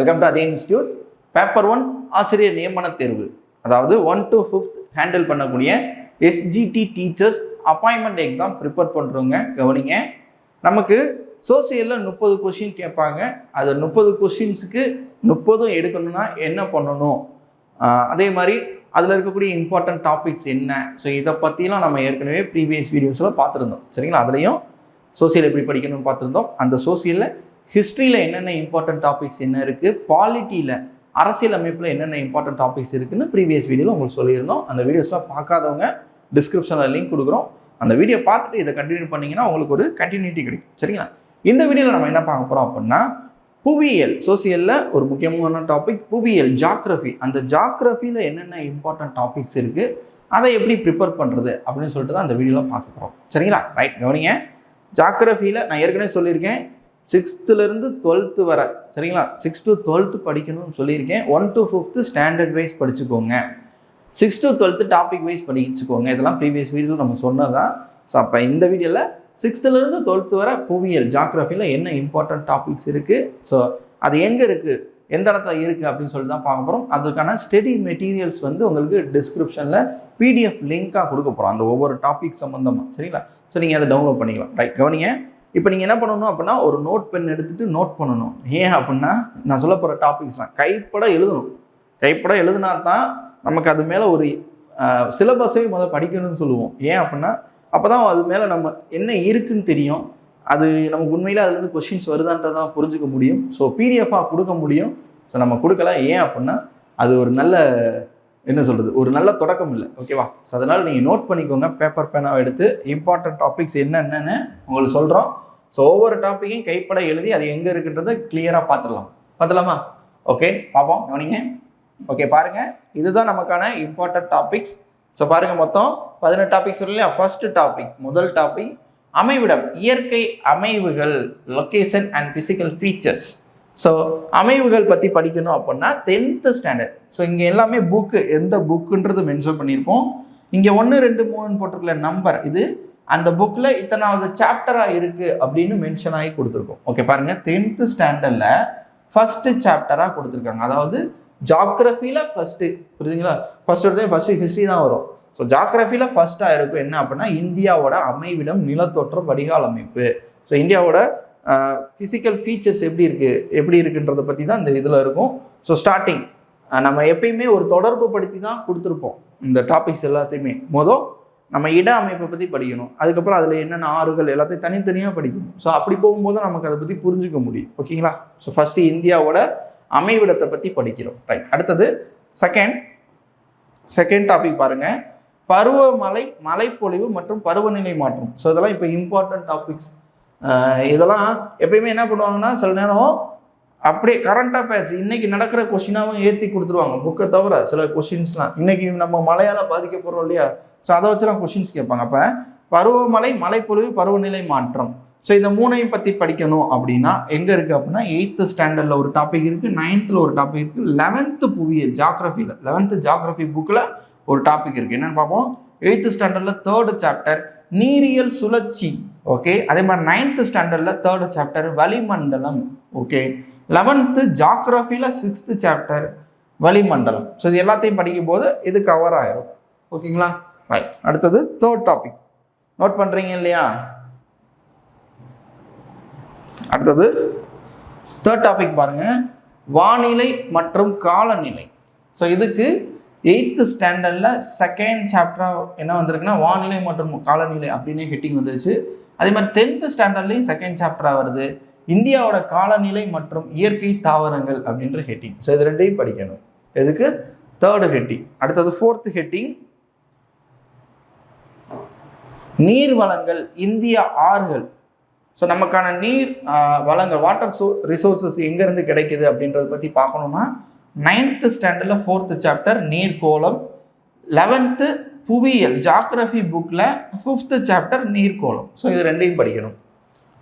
Welcome to அதே institute paper one ஆசிரியர் நியமன தேர்வு. அதாவது ஒன் டு ஃபிஃப்த் ஹேண்டில் பண்ணக்கூடிய SGT teachers appointment exam prepare பண்ணுறவங்க கவனிங்க. நமக்கு சோசியலில் முப்பது கொஷின் கேட்பாங்க. அது முப்பது கொஷின்ஸுக்கு முப்பதும் எடுக்கணும்னா என்ன பண்ணணும்? அதே மாதிரி அதில் இருக்கக்கூடிய இம்பார்ட்டன்ட் டாபிக்ஸ் என்ன? ஸோ இதை பற்றிலாம் நம்ம ஏற்கனவே ப்ரீவியஸ் வீடியோஸில் பார்த்துருந்தோம். சரிங்களா? அதுலேயும் சோசியல் எப்படி படிக்கணும்னு பார்த்துருந்தோம். அந்த சோசியலில் ஹிஸ்ட்ரியில் என்னென்ன இம்பார்ட்டன்ட் டாபிக்ஸ் என்ன இருக்குது பாலிட்டியில் அரசியல் அமைப்பில் என்னென்ன இம்பார்ட்டன்ட் டாபிக்ஸ் இருக்குன்னு ப்ரீவியஸ் வீடியோவில் உங்களுக்கு சொல்லியிருந்தோம். அந்த வீடியோஸ்லாம் பார்க்காதவங்க டிஸ்கிரிப்ஷனில் லிங்க் கொடுக்குறோம். அந்த வீடியோ பார்த்துட்டு இதை கண்டினியூ பண்ணிங்கன்னா உங்களுக்கு ஒரு கண்டினியூட்டி கிடைக்கும். சரிங்களா? இந்த வீடியோவில் நம்ம என்ன பார்க்க போகிறோம் அப்படின்னா புவியியல் சோசியலில் ஒரு முக்கியமான டாபிக் புவியியல் ஜாக்ரஃபி அந்த ஜாக்ரஃபியில் என்னென்ன இம்பார்ட்டன்ட் டாபிக்ஸ் இருக்குது அதை எப்படி ப்ரிப்பேர் பண்ணுறது அப்படின்னு சொல்லிட்டு தான் அந்த வீடியோவில் பார்க்க போகிறோம் சரிங்களா? ரைட் கவனிங்க. ஜாக்ரஃபியில் நான் ஏற்கனவே சொல்லியிருக்கேன். சிக்ஸ்த்துலேருந்து டுவெல்த்து வர சரிங்களா? சிக்ஸ் டு டுவெல்த்து படிக்கணும்னு சொல்லியிருக்கேன். One to fifth standard wise படிச்சுக்கோங்க. Six to twelfth topic wise படிச்சுக்கோங்க. இதெல்லாம் ப்ரீவியஸ் வீடியோவில் நம்ம சொன்னதான் ஸோ அப்போ இந்த வீடியோவில் சிக்ஸ்த்துலேருந்து டுவெல்த்து வர புவியியல் ஜாக்ரஃபியில் என்ன இம்பார்ட்டன்ட் டாபிக்ஸ் இருக்குது ஸோ அது எங்கே இருக்குது எந்த இடத்துல இருக்குது அப்படின்னு சொல்லி தான் பார்க்க போகிறோம் அதுக்கான ஸ்டடி மெட்டீரியல்ஸ் வந்து உங்களுக்கு டிஸ்கிரிப்ஷனில் பிடிஎஃப் லிங்காக கொடுக்க போகிறோம் அந்த ஒவ்வொரு டாபிக் சம்மந்தமாக சரிங்களா? ஸோ நீங்கள் அதை டவுன்லோட் பண்ணிக்கலாம். ரைட் கவனிங்க. இப்போ நீங்கள் என்ன பண்ணணும் அப்படின்னா ஒரு நோட் பென் எடுத்துகிட்டு நோட் பண்ணணும். ஏன் அப்படின்னா நான் சொல்ல போகிற டாபிக்ஸ்லாம் கைப்பட எழுதணும். கைப்பட எழுதுனா தான் நமக்கு அது மேலே ஒரு சிலபஸே முதல் படிக்கணும்னு சொல்லுவோம். ஏன் அப்படின்னா அப்போ தான் அது மேலே நம்ம என்ன இருக்குன்னு தெரியும். அது நமக்கு உண்மையில் அதுலேருந்து கொஷின்ஸ் வருதான்றதான் புரிஞ்சுக்க முடியும். ஸோ பிடிஎஃபாக கொடுக்க முடியும். ஸோ நம்ம கொடுக்கல ஏன் அப்படின்னா அது ஒரு நல்ல என்ன சொல்கிறது ஒரு நல்ல தொடக்கம் இல்லை. ஓகேவா ஸோ அதனால் நீங்கள் நோட் பண்ணிக்கோங்க. பேப்பர் பேனாவை எடுத்து இம்பார்ட்டன்ட் டாபிக்ஸ் என்னென்னு உங்களுக்கு சொல்கிறோம் ஸோ ஒவ்வொரு டாப்பிக்கையும் கைப்பட எழுதி அது எங்கே இருக்குன்றதை கிளியராக பார்த்துடலாம் பார்த்துலாமா ஓகே பார்ப்போம். கவனிங்க. ஓகே பாருங்க. இதுதான் நமக்கான இம்பார்ட்டன்ட் டாபிக்ஸ் ஸோ பாருங்கள் மொத்தம் பதினெட்டு டாபிக் சொல்லலையா ஃபர்ஸ்ட் டாபிக் முதல் டாபிக் அமைவிடம் இயற்கை அமைவுகள் location and physical features so அமைவுகள் பற்றி படிக்கணும் அப்படின்னா டென்த்து ஸ்டாண்டர்ட் ஸோ இங்கே எல்லாமே புக்கு எந்த புக்குன்றது மென்ஷன் பண்ணியிருப்போம் இங்கே ஒன்று ரெண்டு மூணு போட்டிருக்கல நம்பர் இது அந்த புக்கில் இத்தனாவது சாப்டராக இருக்குது அப்படின்னு மென்ஷன் ஆகி கொடுத்துருக்கோம். ஓகே பாருங்கள் டென்த்து ஸ்டாண்டர்டில் ஃபஸ்ட்டு சாப்டராக கொடுத்துருக்காங்க. அதாவது ஜாக்ரஃபியில் ஃபஸ்ட்டு புரியுதுங்களா? ஃபஸ்ட் எடுத்து ஃபஸ்ட்டு ஹிஸ்ட்ரி தான் வரும். ஸோ ஜாக்ரஃபியில் ஃபஸ்ட்டாக இருக்கும். என்ன அப்படின்னா இந்தியாவோட அமைவிடம் நிலத்தோற்றம் வடிகால் அமைப்பு. ஸோ இந்தியாவோட ஃபிசிக்கல் ஃபீச்சர்ஸ் எப்படி இருக்குது எப்படி இருக்குன்றதை பற்றி தான் இந்த இதில் இருக்கும். ஸோ ஸ்டார்டிங் நம்ம எப்பயுமே ஒரு தொடர்பு படுத்தி தான் கொடுத்துருப்போம். இந்த டாபிக்ஸ் எல்லாத்தையுமே. மொதல் நம்ம இட அமைப்பை பற்றி படிக்கணும். அதுக்கப்புறம் அதில் என்னென்ன ஆறுகள் எல்லாத்தையும் தனித்தனியாக படிக்கணும். ஸோ அப்படி போகும்போது நமக்கு அதை பற்றி புரிஞ்சுக்க முடியும். ஓகேங்களா ஸோ ஃபஸ்ட்டு இந்தியாவோட அமைவிடத்தை பற்றி படிக்கிறோம். ரைட் அடுத்தது செகண்ட் செகண்ட் டாபிக் பாருங்கள் பருவமழை மழைப்பொழிவு மற்றும் பருவநிலை மாற்றம். ஸோ இதெல்லாம் இப்போ இம்பார்ட்டன்ட் டாபிக்ஸ் இதெல்லாம் எப்பயுமே என்ன பண்ணுவாங்கன்னா சில நேரம் அப்படியே கரண்டாக அஃபேர்ஸ் இன்னைக்கு நடக்கிற கொஷினாவும் ஏற்றி கொடுத்துருவாங்க. புக்கை தவிர சில கொஷின்ஸ்லாம் இன்னைக்கு நம்ம மழையால் பாதிக்கப்படுறோம் இல்லையா? ஸோ அதை வச்சுலாம் கொஷின்ஸ் கேட்பாங்க. அப்போ பருவமழை மழைப்பொழிவு பருவநிலை மாற்றம். ஸோ இந்த மூணையும் பற்றி படிக்கணும் அப்படின்னா எங்கே இருக்குது அப்படின்னா எயித்து ஸ்டாண்டர்டில் ஒரு டாபிக் இருக்குது நைன்த்தில் ஒரு டாபிக் இருக்குது லெவன்த்து புவியியல் ஜாக்ரஃபியில் லெவன்த்து ஜாக்ரஃபி புக்கில் ஒரு டாபிக் இருக்குது என்னென்னு பார்ப்போம்? எயித்து ஸ்டாண்டர்டில் தேர்டு சாப்டர் நீரியல் சுழற்சி. ஓகே அதே மாதிரி நைன்த்து ஸ்டாண்டர்டில் தேர்டு சாப்டர் வளிமண்டலம். ஓகே லெவன்த்து ஜாக்ரஃபியில் சிக்ஸ்த்து சாப்டர் வளிமண்டலம். ஸோ இது எல்லாத்தையும் படிக்கும் போது இது கவர் ஆயிரும். ஓகேங்களா ரைட் அடுத்தது தேர்ட் டாபிக் நோட் பண்ணுறீங்க இல்லையா? அடுத்தது தேர்ட் டாபிக் பாருங்க. வானிலை மற்றும் காலநிலை. ஸோ இதுக்கு எயித்து ஸ்டாண்டர்டில் செகண்ட் சாப்டராக என்ன வந்திருக்குன்னா வானிலை மற்றும் காலநிலை அப்படின்னு ஹெட்டிங் வந்துருச்சு. அதே மாதிரி டென்த்து ஸ்டாண்டர்ட்லேயும் செகண்ட் சாப்டராக வருது. இந்தியாவோட காலநிலை மற்றும் இயற்கை தாவரங்கள் அப்படின்ற ஹெட்டிங் ஸோ இது ரெண்டையும் படிக்கணும். எதுக்கு? தேர்டு ஹெட்டிங் அடுத்தது ஃபோர்த்து ஹெட்டிங் நீர் வளங்கள் இந்திய ஆறுகள். ஸோ நமக்கான நீர் வளங்கள் வாட்டர் சோ ரிசோர்ஸஸ் எங்கேருந்து கிடைக்குது அப்படின்றத பற்றி பார்க்கணுன்னா நைன்த்து ஸ்டாண்டர்டில் ஃபோர்த்து சாப்டர் நீர் கோலம் லெவன்த்து புவியியல் ஜாக்ரஃபி புக்கில் ஃபிஃப்த்து சாப்டர் நீர்கோளம் ஸோ இது ரெண்டையும் படிக்கணும்.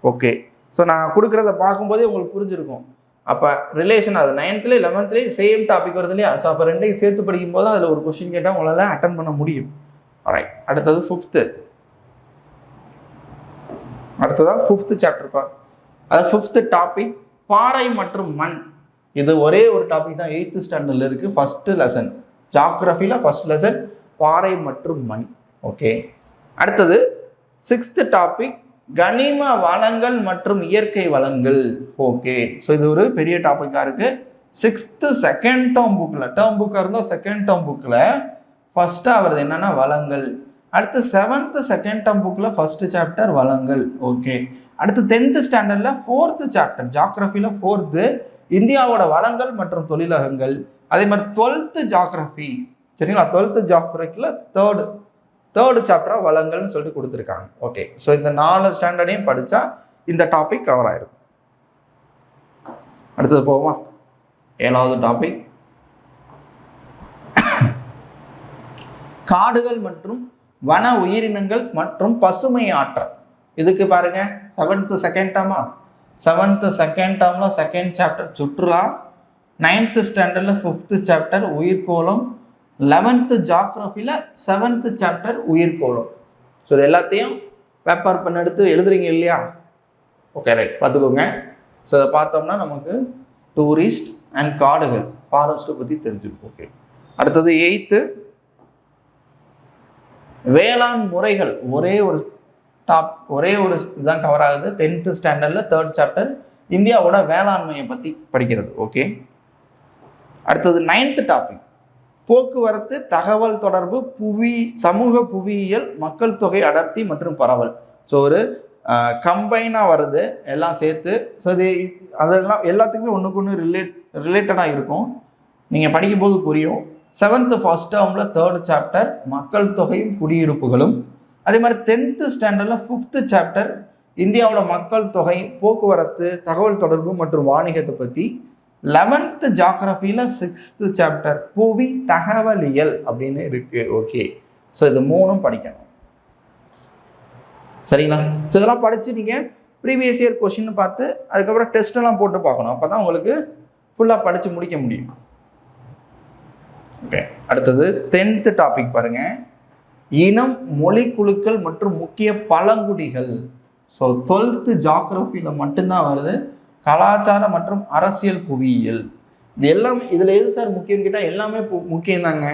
ஓகே ஸோ நான் கொடுக்குறத பார்க்கும்போதே உங்களுக்கு புரிஞ்சிருக்கும். அப்போ ரிலேஷன் அது நைன்த்லேயே லெவன்த்லேயே சேம் டாபிக் வருது இல்லையா? ஸோ அப்போ ரெண்டையும் சேர்த்து படிக்கும்போது அதில் ஒரு கொஷின் கேட்டால் உங்களால் அட்டன் பண்ண முடியும். ரைட் அடுத்தது ஃபிஃப்த்து அடுத்ததாக ஃபிஃப்த்து சாப்டர் பார் அது ஃபிஃப்த்து டாபிக் பாறை மற்றும் மண். இது ஒரே ஒரு டாபிக் தான் எயித்து ஸ்டாண்டர்டில் இருக்குது ஃபஸ்ட்டு லெசன் ஜாக்ரஃபியில் ஃபஸ்ட் லெசன் பாறை மற்றும் மண். ஓகே அடுத்தது சிக்ஸ்த்து டாபிக் கனிம வளங்கள் மற்றும் இயற்கை வளங்கள். ஓகே ஸோ இது ஒரு பெரிய டாப்பிக்காக இருக்குது சிக்ஸ்த்து செகண்ட் டேர்ம் புக்கில் டேர்ம் புக்காக இருந்தால் செகண்ட் டேர்ம் புக்கில் ஃபஸ்ட்டாக அவரது என்னென்னா வளங்கள். அடுத்து செவன்த்து செகண்ட் டேர்ம் புக்கில் ஃபஸ்ட்டு சாப்டர் வளங்கள். ஓகே அடுத்து டென்த்து ஸ்டாண்டர்டில் ஃபோர்த்து சாப்டர் ஜாக்ரஃபியில் ஃபோர்த்து இந்தியாவோட வளங்கள் மற்றும் தொழிலகங்கள். அதே மாதிரி டுவெல்த்து ஜாக்ரஃபி சரிங்களா? டுவெல்த்து ஜாக்ரஃபியில் தேர்டு தேர்டு சாப்டராக வளங்கள்னு சொல்லி கொடுத்துருக்காங்க. ஓகே ஸோ இந்த நாலு ஸ்டாண்டர்டையும் படித்தா இந்த டாபிக் கவர் ஆயிடும் அடுத்தது போவோமா? ஏழாவது டாபிக் காடுகள் மற்றும் வன உயிரினங்கள் மற்றும் பசுமை ஆற்றல். இதுக்கு பாருங்க. செவன்த்து செகண்ட் டேர்மா செவன்த்து செகண்ட் டேர்மில் செகண்ட் சாப்டர் சுற்றுலா. நைன்த்து ஸ்டாண்டர்டில் ஃபிஃப்த்து சாப்டர் உயிர்கோளம் லெவன்த்து ஜாக்ரஃபியில் செவன்த்து சாப்டர் உயிர்கோளம் ஸோ இது எல்லாத்தையும் பேப்பர் பண்ண எடுத்து எழுதுறீங்க இல்லையா? ஓகே ரைட் பார்த்துக்கோங்க. ஸோ அதை பார்த்தோம்னா நமக்கு டூரிஸ்ட் அண்ட் காடுகள் ஃபாரஸ்ட்டை பற்றி தெரிஞ்சுக்கும் ஓகே அடுத்தது எயித்து வேளாண் முறைகள் ஒரே ஒரு டாப் ஒரே ஒரு இதுதான் கவர் ஆகுது. டென்த்து ஸ்டாண்டர்டில் தேர்ட் சாப்டர் இந்தியாவோட வேளாண்மையை பற்றி படிக்கிறது. ஓகே அடுத்தது நைன்த்து டாபிக் போக்குவரத்து தகவல் தொடர்பு புவி சமூக புவியியல் மக்கள் தொகை அடர்த்தி மற்றும் பரவல். ஸோ ஒரு கம்பைனாக வருது. எல்லாம் சேர்த்து ஸோ இது அதெல்லாம் எல்லாத்துக்குமே ஒன்றுக்கு ஒன்று ரிலேட் ரிலேட்டடாக இருக்கும். நீங்கள் படிக்கும்போது புரியும். செவன்த்து ஃபர்ஸ்ட் டேர்மில் தேர்ட் சாப்டர் மக்கள் தொகையும் குடியிருப்புகளும். அதே மாதிரி டென்த்து ஸ்டாண்டர்டில் ஃபிஃப்த்து சாப்டர் இந்தியாவோட மக்கள் தொகை போக்குவரத்து தகவல் தொடர்பு மற்றும் வாணிகத்தை பற்றி லெவன்த்து ஜாகிரஃபியில் சிக்ஸ்த்து சாப்டர் புவி தகவலியல் அப்படின்னு இருக்குது ஓகே. ஸோ இது மூணும் படிக்கணும். சரிங்களா? ஸோ இதெல்லாம் படித்து நீங்கள் ப்ரீவியஸ் இயர் கொஷின் பார்த்து அதுக்கப்புறம் டெஸ்ட்டெல்லாம் போட்டு பார்க்கணும். அப்போ தான் உங்களுக்கு ஃபுல்லாக படித்து முடிக்க முடியும். ஓகே அடுத்தது டென்த்து டாபிக் பாருங்கள் இனம் மொழி குழுக்கள் மற்றும் முக்கிய பழங்குடிகள். ஸோ டுவெல்த்து ஜாகிரஃபியில் மட்டும்தான் வருது. கலாச்சார மற்றும் அரசியல் புவியியல். இது எல்லாம் இதில் எது சார் முக்கியம் கேட்டால் எல்லாமே முக்கியம் தாங்க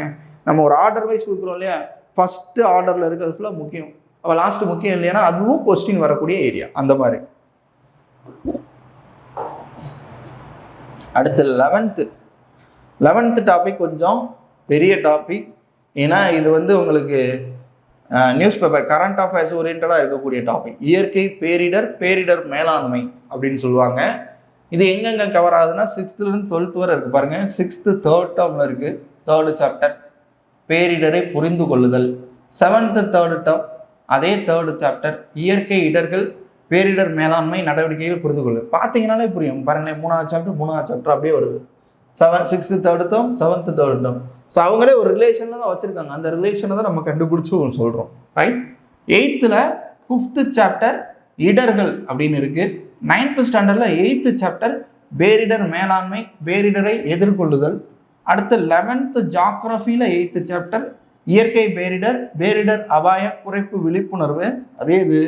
நம்ம ஒரு ஆர்டர் வைஸ் கொடுக்குறோம் இல்லையா? ஃபஸ்ட்டு ஆர்டரில் இருக்கிறது ஃபுல்லாக முக்கியம். அப்போ லாஸ்ட்டு முக்கியம் இல்லையானா அதுவும் கொஸ்டின் வரக்கூடிய ஏரியா அந்த மாதிரி. அடுத்து லெவன்த்து லெவன்த்து டாபிக் கொஞ்சம் பெரிய டாபிக் ஏன்னா இது வந்து உங்களுக்கு நியூஸ் பேப்பர் கரண்ட் அஃபேர்ஸ் ஓரியன்டாக இருக்கக்கூடிய டாபிக் இயற்கை பேரிடர் பேரிடர் மேலாண்மை அப்படின்னு சொல்லுவாங்க. இது எங்கெங்கே கவர் ஆகுதுன்னா சிக்ஸ்த்துலேருந்து டுவெல்த் வரை இருக்குது பாருங்கள் சிக்ஸ்த்து தேர்ட் டேர்மில் இருக்குது தேர்டு சாப்டர் பேரிடரை புரிந்து கொள்ளுதல். செவன்த்து தேர்டு டேர்ம் அதே தேர்டு சாப்டர் இயற்கை இடர்கள் பேரிடர் மேலாண்மை நடவடிக்கைகள் புரிந்து கொள்ளு பார்த்தீங்கனாலே புரியும். பாருங்களேன் மூணாவது சாப்டர் மூணாவது சாப்டர் அப்படியே வருது. Seven sixth third term seventh third term so அவங்களே ஒரு ரிலேஷனில் தான் வச்சுருக்காங்க. அந்த ரிலேஷனை தான் நம்ம கண்டுபிடிச்சி சொல்கிறோம் ரைட் எயித்தில் ஃபிஃப்த்து சாப்டர் இடர்கள் அப்படின்னு இருக்குது நைன்த்து ஸ்டாண்டர்டில் எயித்து சாப்டர் பேரிடர் மேலாண்மை பேரிடரை எதிர்கொள்ளுதல். அடுத்து லெவன்த்து ஜாக்ரஃபியில் எயித்து சாப்டர் இயற்கை பேரிடர் பேரிடர் அபாய குறைப்பு விழிப்புணர்வு. அதே இது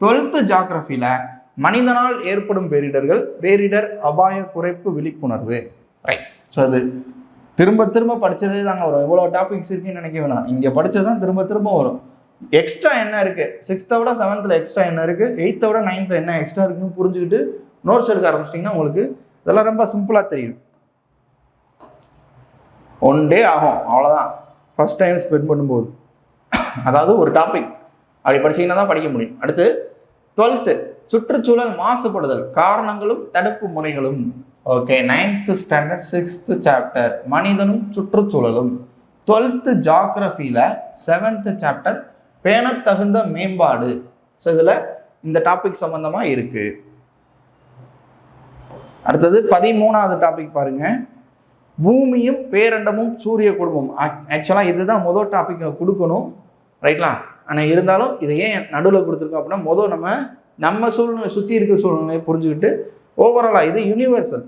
டுவெல்த்து ஜாக்ரஃபியில் மனிதனால் ஏற்படும் பேரிடர்கள் பேரிடர் அபாய குறைப்பு விழிப்புணர்வு. ரைட் ஸோ அது திரும்ப திரும்ப படித்ததே தாங்க வரும். எவ்வளோ டாபிக்ஸ் இருக்குன்னு நினைக்க வேணாம். இங்கே படித்தது தான் திரும்ப திரும்ப வரும். எக்ஸ்ட்ரா என்ன இருக்குது சிக்ஸ்த்தை விட செவன்த்தில் எக்ஸ்ட்ரா என்ன இருக்குது எயித்தை விட நைன்த்தில் என்ன எக்ஸ்ட்ரா இருக்குன்னு புரிஞ்சுக்கிட்டு நோட்ஸ் எடுக்க ஆரம்பிச்சிட்டிங்கன்னா உங்களுக்கு இதெல்லாம் ரொம்ப சிம்பிளாக தெரியும். ஒன் டே ஆகும். அவ்வளோதான் ஃபஸ்ட் டைம் ஸ்பெண்ட் பண்ணும்போது. அதாவது ஒரு டாபிக் அப்படி படிச்சீங்கன்னா தான் படிக்க முடியும். அடுத்து டுவெல்த்து சுற்றுச்சூழல் மாசுபடுதல். காரணங்களும் தடுப்பு முறைகளும். Okay ninth standard sixth chapter மனிதனும் சுற்றுச்சூழலும். டுவெல்த்து ஜாக்ரஃபியில் செவன்த்து சாப்டர் பேணத்தகுந்த மேம்பாடு. ஸோ இதில் இந்த டாபிக் சம்மந்தமாக இருக்குது அடுத்தது பதிமூணாவது டாபிக் பாருங்க. பூமியும் பேரண்டமும் சூரிய குடும்பம். ஆக்சுவலாக இதுதான் முதல் டாபிக் கொடுக்கணும். ரைட்லாம் ஆனால் இருந்தாலும் இதை ஏன் நடுவில் கொடுத்துருக்கோம் அப்படின்னா முதல் நம்ம நம்ம சூழ்நிலை சுற்றி இருக்க சூழ்நிலையை புரிஞ்சுக்கிட்டு ஓவராலாக இது யூனிவர்சல்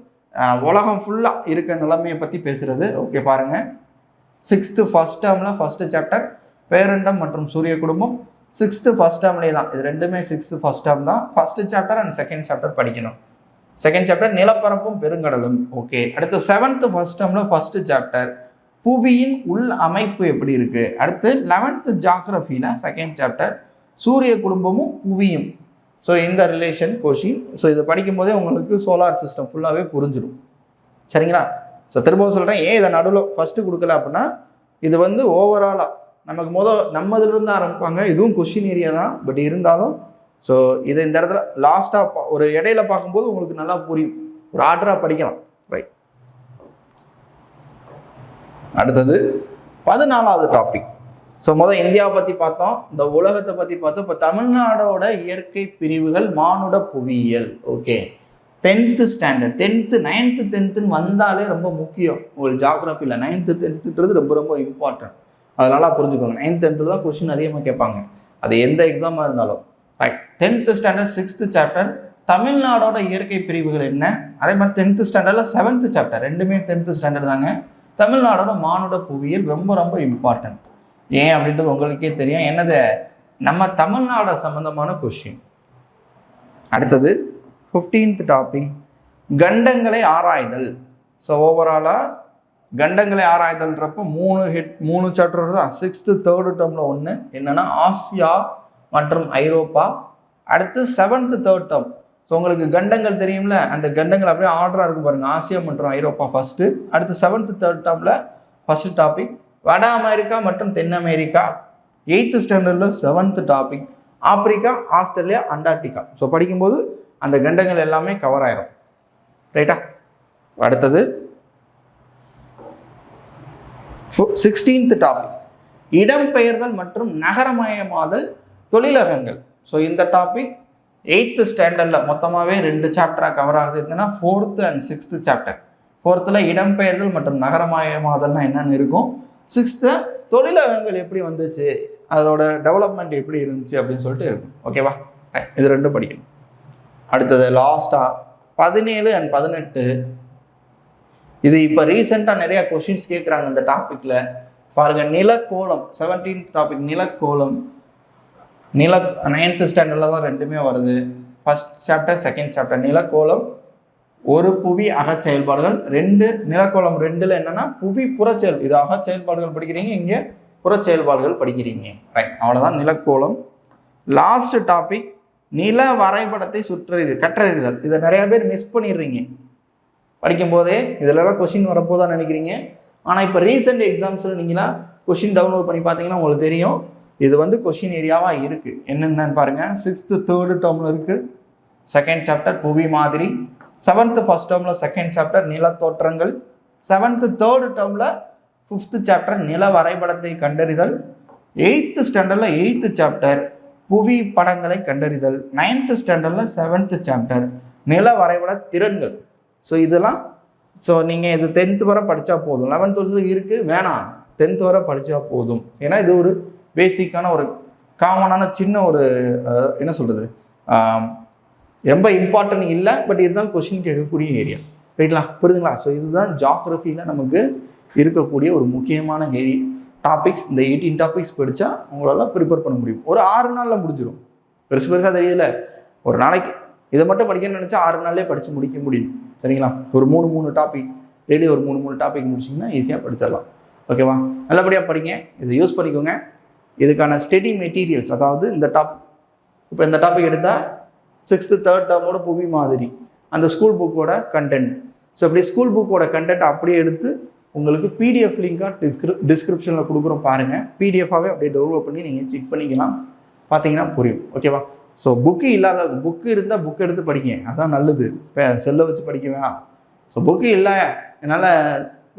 உலகம் ஃபுல்லாக இருக்க நிலைமையை பற்றி பேசுகிறது ஓகே பாருங்கள் சிக்ஸ்த்து ஃபஸ்ட் டேர்மில் ஃபஸ்ட்டு சாப்டர் பேரண்டம் மற்றும் சூரிய குடும்பம். சிக்ஸ்த்து ஃபஸ்ட் டேர்ம்லேயே தான். இது ரெண்டுமே சிக்ஸ்த்து ஃபஸ்ட் டேர்ம் தான். First chapter and second chapter படிக்கணும். செகண்ட் சாப்டர் நிலப்பரப்பும் பெருங்கடலும். ஓகே அடுத்து செவன்த்து ஃபர்ஸ்ட் டேர்மில் ஃபஸ்ட்டு சாப்டர் புவியின் உள் அமைப்பு எப்படி இருக்குது அடுத்து லெவன்த்து ஜாகிரஃபியில் செகண்ட் சாப்டர் சூரிய குடும்பமும் புவியும். ஸோ இந்த ரிலேஷன் கோஷி ஸோ இதை படிக்கும் போதே உங்களுக்கு சோலார் சிஸ்டம் ஃபுல்லாகவே புரிஞ்சிடும் சரிங்களா? ஸோ திரும்பவும் சொல்கிறேன் ஏன் இதை நடுவில் ஃபஸ்ட்டு கொடுக்கல அப்படின்னா இது வந்து ஓவராலாக நமக்கு முத நம்மதுலேருந்து ஆரம்பிப்பாங்க. இதுவும் கொஷின் ஏரியா தான். பட் இருந்தாலும் ஸோ இதை இந்த இடத்துல லாஸ்ட்டாக ஒரு இடையில பார்க்கும்போது உங்களுக்கு நல்லா புரியும். ஒரு ஆர்டராக படிக்கலாம். ரைட் அடுத்தது பதினாலாவது டாபிக் ஸோ முதல் இந்தியாவை பற்றி பார்த்தோம். இந்த உலகத்தை பற்றி பார்த்தோம். இப்போ தமிழ்நாடோட இயற்கை பிரிவுகள் மானுட புவியியல். Okay tenth standard tenth ninth டென்த்துன்னு வந்தாலே ரொம்ப முக்கியம். உங்களுக்கு ஜாகிரஃபியில் நைன்த்து டென்த்துன்றது ரொம்ப ரொம்ப இம்பார்ட்டன்ட் அதனால புரிஞ்சுக்கோங்க. நைன்த் டென்த்தில் தான் கொஷின் அதிகமாக கேட்பாங்க. அது எந்த எக்ஸாமாக இருந்தாலும். Right tenth standard sixth chapter தமிழ்நாடோட இயற்கை பிரிவுகள் என்ன? அதே மாதிரி டென்த்து ஸ்டாண்டர்டில் செவன்த்து சாப்டர் ரெண்டுமே டென்த்து ஸ்டாண்டர்ட் தாங்க. தமிழ்நாடோட மானுட புவியியல் ரொம்ப ரொம்ப இம்பார்ட்டன்ட் ஏன் அப்படின்றது உங்களுக்கே தெரியும். என்னது? நம்ம தமிழ்நாடு சம்பந்தமான கொஷின் அடுத்தது ஃபிஃப்டீன்த் டாபிக் கண்டங்களை ஆராய்தல். ஸோ ஓவராலாக கண்டங்களை ஆராய்தல்ன்றப்போ மூணு ஹெட் மூணு சாப்டர் தான் சிக்ஸ்த்து தேர்டு டேர்மில் ஒன்று என்னென்னா ஆசியா மற்றும் ஐரோப்பா. அடுத்து செவன்த்து தேர்ட் டேர்ம் ஸோ உங்களுக்கு கண்டங்கள் தெரியும்ல? அந்த கண்டங்கள் அப்படியே ஆர்டராக இருக்கும் பாருங்கள் ஆசியா மற்றும் ஐரோப்பா ஃபஸ்ட்டு அடுத்து செவன்த்து தேர்ட் டேர்மில் ஃபஸ்ட்டு டாபிக் வட அமெரிக்கா மற்றும் தென் அமெரிக்கா எயித்து ஸ்டாண்டர்டில் seventh topic Africa Australia Antarctica. So படிக்கும்போது அந்த கண்டங்கள் எல்லாமே கவர் ஆயிரும். ரைட்டா அடுத்தது சிக்ஸ்டீன்த் டாபிக் இடம்பெயர்தல் மற்றும் நகரமயமாதல் தொழிலகங்கள். ஸோ இந்த டாபிக் எயித்து ஸ்டாண்டர்டில் மொத்தமாகவே ரெண்டு சாப்டராக கவர் ஆகுது. என்னென்னா ஃபோர்த்து அண்ட் சிக்ஸ்த்து சாப்டர் ஃபோர்த்தில் இடம்பெயர்தல் மற்றும் நகரமயமாதல்னால் என்னென்னு இருக்கும். சிக்ஸ்த்து தொழிலகங்கள் எப்படி வந்துச்சு? அதோட டெவலப்மெண்ட் எப்படி இருந்துச்சு அப்படின்னு சொல்லிட்டு இருக்கும். ஓகேவா இது ரெண்டும் படிக்கணும். அடுத்தது லாஸ்ட்டாக பதினேழு அண்ட் பதினெட்டு. இது இப்போ ரீசெண்டாக நிறைய கொஷின்ஸ் கேட்குறாங்க இந்த டாப்பிக்கில் பாருங்கள் நிலக்கோலம் செவன்டீன்த் டாபிக் நிலக்கோலம் நில நைன்த்து ஸ்டாண்டர்டில் தான் ரெண்டுமே வருது. ஃபஸ்ட் சாப்டர் செகண்ட் சாப்டர் நிலக்கோலம் ஒரு புவி அகச் செயல்பாடுகள் ரெண்டு நிலக்கோளம் ரெண்டில் என்னென்னா புவி புறச்செயல். இது அகச் செயல்பாடுகள் படிக்கிறீங்க இங்கே புறச் செயல்பாடுகள் படிக்கிறீங்க. ரைட் அவ்வளோதான் நிலக்கோலம் லாஸ்ட் டாபிக் நில வரைபடத்தை சுற்றறிது கற்றறிதல். இதை நிறைய பேர் மிஸ் பண்ணிடுறீங்க. படிக்கும் போதே இதிலலாம் கொஷின் வரப்போதான் நினைக்கிறீங்க? ஆனால் இப்போ ரீசெண்ட் எக்ஸாம்ஸில் நீங்களா கொஷின் டவுன்லோட் பண்ணி பார்த்தீங்கன்னா உங்களுக்கு தெரியும். இது வந்து கொஷின் ஏரியாவாக இருக்குது என்னென்னு பாருங்கள் சிக்ஸ்த்து தேர்டு டேர்மில் இருக்குது செகண்ட் சாப்டர் புவி மாதிரி. செவன்த்து ஃபஸ்ட் டேர்மில் செகண்ட் சாப்டர் நில தோற்றங்கள் செவன்த்து தேர்டு டேர்மில் ஃபிஃப்த்து சாப்டர் நில வரைபடத்தை கண்டறிதல். எயித்து ஸ்டாண்டர்டில் எயித்து சாப்டர் புவி படங்களை கண்டறிதல். நைன்த்து ஸ்டாண்டர்டில் செவன்த்து சாப்டர் நில வரைபட திறன்கள். ஸோ இதெல்லாம் ஸோ நீங்கள் இது டென்த்து வரை படித்தா போதும். லெவன்த் டுவெல்த்து இருக்குது வேணாம். டென்த்து வரை படித்தா போதும். ஏன்னா இது ஒரு பேசிக்கான ஒரு காமனான சின்ன ஒரு என்ன சொல்கிறது ரொம்ப இம்பார்ட்டன்ட் இல்லை பட் இருந்தாலும் கொஷின் கேட்கக்கூடிய ஏரியா ரைட்லாம் புரியுதுங்களா? ஸோ இதுதான் ஜாக்ரஃபியில் நமக்கு இருக்கக்கூடிய ஒரு முக்கியமான ஏரி டாபிக்ஸ் இந்த எயிட்டீன் டாபிக்ஸ் படித்தா உங்களால் ப்ரிப்பேர் பண்ண முடியும். ஒரு ஆறு நாளில் முடிஞ்சிடும் பெருசு பெருசாக தெரியல. ஒரு நாளைக்கு. இதை மட்டும் படிக்கணும்னு நினச்சா ஆறு நாள்லேயே படித்து முடிக்க முடியும். சரிங்களா? ஒரு மூணு மூணு டாபிக் டெய்லி ஒரு மூணு மூணு டாபிக் முடிச்சிங்கன்னா ஈஸியாக படிச்சிடலாம். ஓகேவா நல்லபடியாக படிங்க. இதை யூஸ் பண்ணிக்கோங்க. இதுக்கான ஸ்டடி மெட்டீரியல்ஸ் அதாவது இந்த டாப் இப்போ இந்த டாபிக் எடுத்தால் சிக்ஸ்த்து தேர்ட் டேர்மோட புவி மாதிரி. அந்த ஸ்கூல் புக்கோட கண்டென்ட் ஸோ அப்படி ஸ்கூல் புக்கோட கண்டென்ட் அப்படியே எடுத்து உங்களுக்கு பிடிஎஃப் லிங்காக டிஸ்கிரி டிஸ்கிரிப்ஷனில் கொடுக்குறோம் பாருங்கள் பிடிஎஃபாகவே அப்படியே டவுன்லோட் பண்ணி நீங்கள் செக் பண்ணிக்கலாம். பார்த்தீங்கன்னா புரியும். ஓகேவா ஸோ புக்கு இல்லாத புக்கு இருந்தால் புக் எடுத்து படிங்க. அதான் நல்லது. இப்போ செல்லை வச்சு படிக்க வேணாம் ஸோ புக்கு இல்லை. என்னால்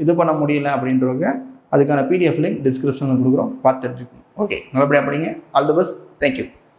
இது பண்ண முடியல அப்படின்றவங்க அதுக்கான பிடிஎஃப் லிங்க் டிஸ்கிரிப்ஷனில் கொடுக்குறோம். பார்த்து தெரிஞ்சுக்கணும். ஓகே நல்லபடியாக படிங்க. All the best thank you